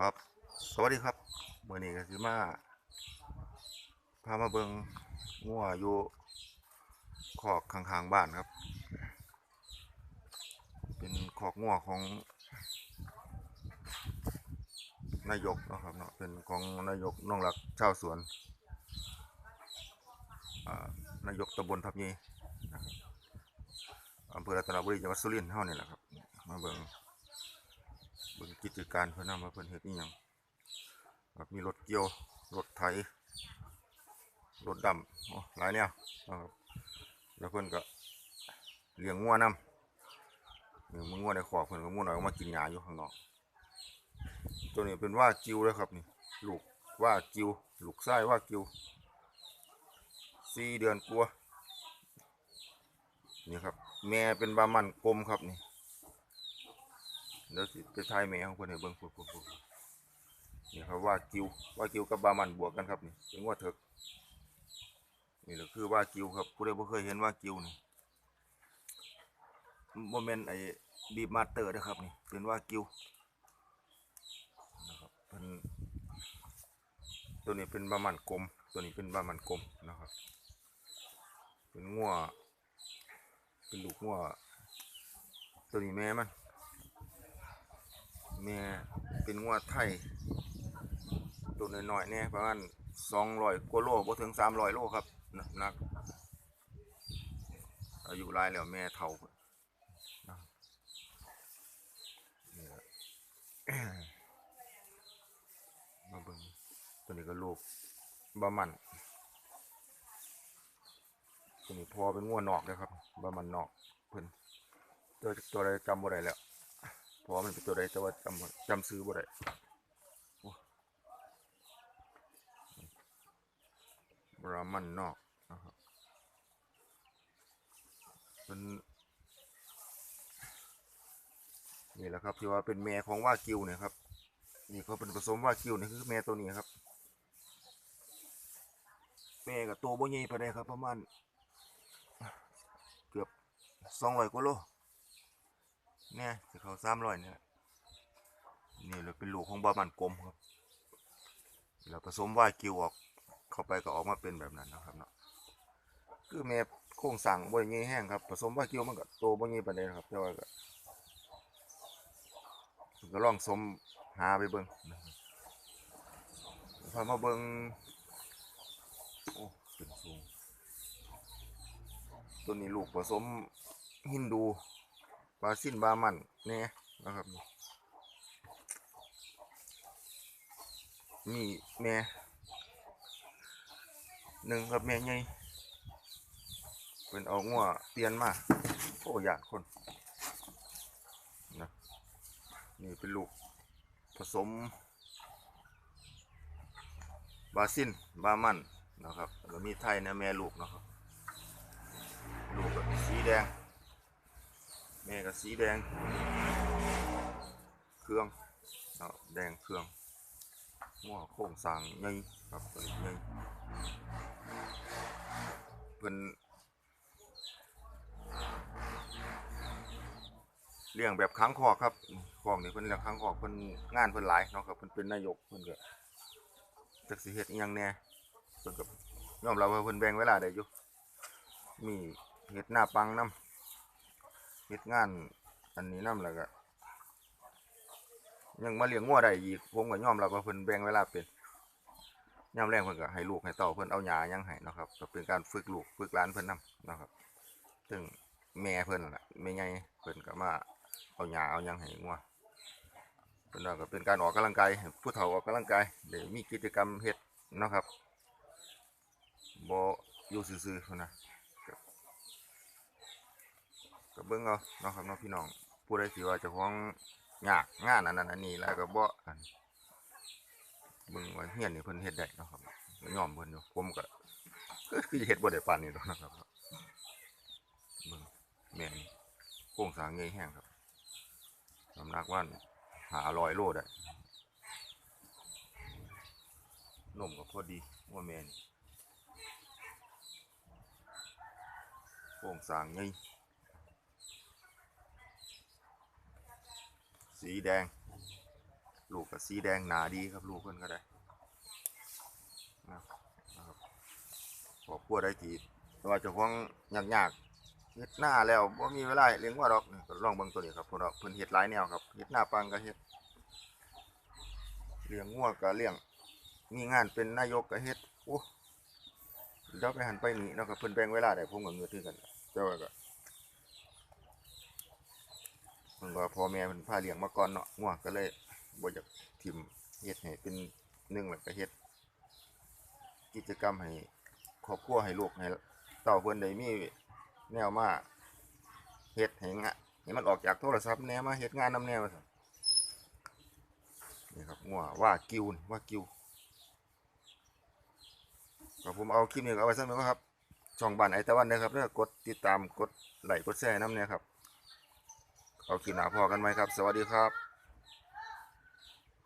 ครับ สวัสดีครับเมื่อนี้ก็คือมาพามาเบิงงัวอยู่คอกข้างๆบ้านครับ เป็นคอกงัวของนายกนะครับเนาะเป็นของนายกน้องหลักชาวสวนนายกตำบลทับยีอำเภอรัตนบุรีจังหวัดสุรินทร์เฮานี่แหละครับ มาเบิงเบิ่งกิจการเพิ่นนำมาเพิ่นเฮ็ดอีหยังครับมีรถเกี่ยว รถไถ รถดำโอ้หลายแนวนะครับแล้วเพิ่นก็เลี้ยงงัวนำเลี้ยงงัวในคอกเพิ่นก็งัวหน้อยมากินหญ้าอยู่ข้างนอก ตัวนี้เป็นว่ากิวเลยครับนี่ลูกว่ากิวลูกไส้ว่ากิวสี่เดือนกลัวนี่ครับ แม่เป็นบามันกลมครับนี่ เดี๋ยวสิไปทายแม่ของเพิ่นให้เบิ่งพุ่นพุ่นพุ่นนี่ครับว่ากิวว่ากิวกับบามันบวกกันครับนี่เป็นว่าเถกนี่แหละคือว่ากิวครับผู้ใดบ่เคยเห็นว่ากิวนี่บ่แม่นไอ้บีบมาเตอร์เด้อครับนี่เป็นว่ากิวนะครับเพิ่นตัวนี้เป็นบามันกลม ตัวนี้เป็นบามันกลมนะครับ เป็นงัวเป็นลูกงัวตัวนี้แม่มัน แม่เป็นงวดไทยตัวน้อยๆเนี่ยประมาณสองร้อยกว่าโลบ่ถึงสามร้อยโลครับนะนักอายุหลายแล้วแม่เฒ่าพุ่นนะนี่ล่ะมาเบิ่งตัวนี้ก็ลูกบะมันตัวนี้พอเป็นงวดนอกเลยครับบะมันนอกเพิ่นตัวตัวใดจำบ่ได้แล้ว เพราะมันเป็นตัวใดแต่ว่าจำจำซื้อบ่ได้บรามันนอกนะครับเป็นนี่แหละครับที่ว่าเป็นแม่ของว่ากิวเนี่ยครับนี่เขาเป็นผสมว่ากิวนี่คือแม่ตัวนี้ครับ แม่กับตัวบ่ใหญ่ปานใดครับ ประมาณเกือบสองร้อยกว่าโล เนี่ยจะเขาสามร้อยเนี่ยนี่เลยเป็นลูกของบามันกลมครับแล้วผสมวายกิวออกเข้าไปก็ออกมาเป็นแบบนั้นนะครับเนาะคือแม่โครงสั่งบริเงี้แห้งครับผสมวายกิวมันก็โตบริเงี้ปานใดนะครับแต่ว่าก็ก็ลองสมหาไปเบิ่งพามาเบิ่งโอ้เป็นสูงตัวนี้ลูกผสมฮินดู บาซินบามันเนี่ยนะครับ มีแม่หนึ่งกับแม่ใหญ่เป็นเอางัวเปลี่ยนมาโอ้ยานคนนะนี่เป็นลูกผสม บาซินบามันนะครับแล้วมีไทยนะแม่ลูกนะครับ ลูกแบบสีแดง แม่ก็สีแดง เครื่องอแดงเครื่องหัวโค้งสางใหญ่ครับตัวนี้ใหญ่เพิ่นเลี้ยงแบบค้างคอกครับคอกนี่เพิ่นเลี้ยงค้างคอกเพิ่นงานเพิ่นหลายเนาะครับเพิ่นเป็นนายกเพิ่นก็จักสิเฮ็ดอิหยังแน่เพิ่นก็ยอมรับว่าเพิ่นแบ่งเวลาได้อยู่มีเฮ็ดหน้าปังนำ เฮ็ดงาน อันนี้นำแล้วก็ยังมาเลี้ยงงัวได้อีกผมก็ยอมรับว่าเพิ่นแบ่งเวลาเป็นยามแรงเพิ่นก็ให้ลูกให้เต้าเพิ่นเอาหญ้ายังให้นะครับก็เป็นการฝึกลูกฝึกหลานเพิ่นนํนะครับ ซึ่งแม่เพิ่นน่ะแม่ใหญ่เพิ่นก็มาเอาหญ้าเอายังให้งัวเพิ่นว่าก็เป็นการออกกำลังกายผู้เฒ่าออกกำลังกายได้มีกิจกรรมเฮ็ดนะครับบ่อยู่ซื่อๆนะ ก็เบิ่งเอาเนาะครับเนาะพี่น้องผู้ใดสิว่าจ้าของยากงานอันนั้นอันนี้แล้วก็บ่อันเบิ่งว่าเฮียนนี่เพิ่นเฮ็ดได้เนาะครับยอมเพิ่นอยู่ผมก็คือเฮ็ดบ่ได้ปานนี้ดอกนะครับเบิ่งแม่นโครงสางใหญ่แฮงครับน้ำหนักว่า500โลได้นมก็พอดีว่าแม่นโครงสางใหญ่ สีแดง ลูกก็สีแดงหนาดีครับลูกเพิ่อนก็ได้นะครับบขอบครัวได้ทีแต่ว่าจ้าของยากๆเฮ็ดหน้าแล้วบ่ามีเวลาเลี้ยงว่าดอกก็ลองเบิ่งตัวนี้ครับพวกเราเพิ่นเฮ็ดหลายแนวครับเฮ็ดหน้าปังก็เฮ็ดเลี้ยงงัวก็เลี้ยงมีงานเป็นนายกก็เฮ็ดโอ้เดี๋ยวไปหันไปนี่เนาะครับเพิ่นแบ่งเวลาได้ผมก็เงือถือกันแต่ว่าก็เพิ่น ว่าพ่อแม่เพิ่นพาเลี้ยงมาก่อนเนาะงัวงก็เลยบ่อยากทิ่มเฮ็ดให้เป็นหนึ่งแล้วก็เฮ็ดกิจกรรมให้ครอบครัวให้ลูกให้เต้าเพิ่นได้มีแนวมาเฮ็ดให้งะให้มันออกจากโทรศัพท์แน่มาเฮ็ดงานนำแนวว่าซั่นนี่ครับงัวว่ากิวว่ากิวครับผมเอาคลิปนี้เอาไว้สักหน่อยครับช่องบ้านไอตะวันนะครับเด้อกดติดตามกดไลค์กดแชร์น้ำเนี่ยครับ เอาคลิปหน้าพอกันไหมครับ สวัสดีครับ